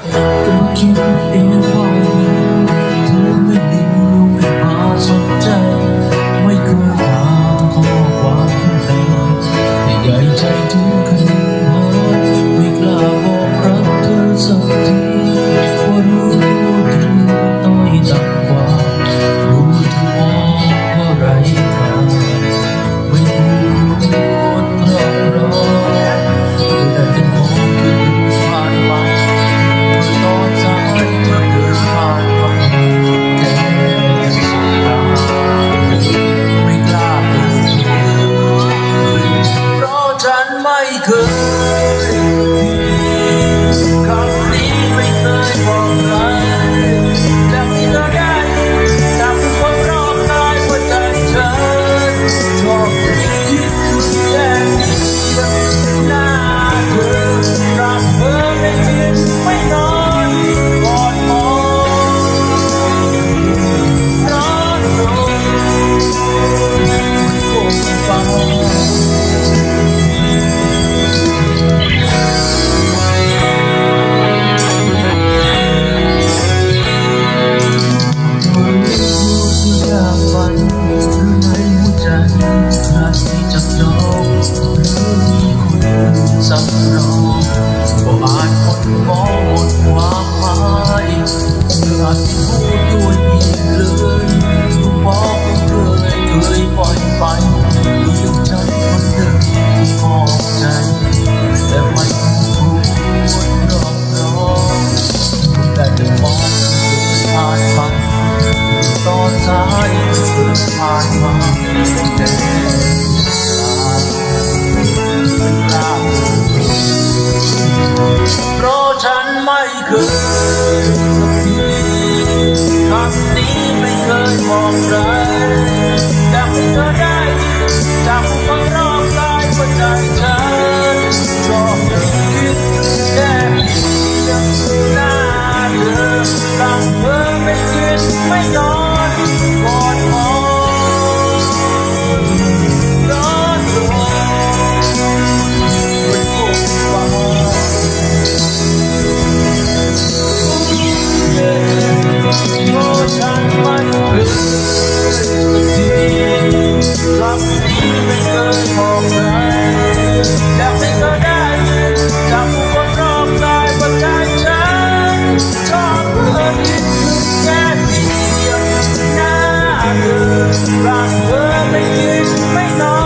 我的歌声 มองหมดความหมายเมื่อที่พูดตัวยอีกเลยทุกบอกยัเคยเคยปล่อยไปดูยังใจคนเดิมที่ขอบใจแต่ไม่รู้คนรอบรองแต่จะมองผ่านไปตอนท้ายเธอผ่านมาแต่ คืนคำนี้ไม่เคยมองใคร make it, make not.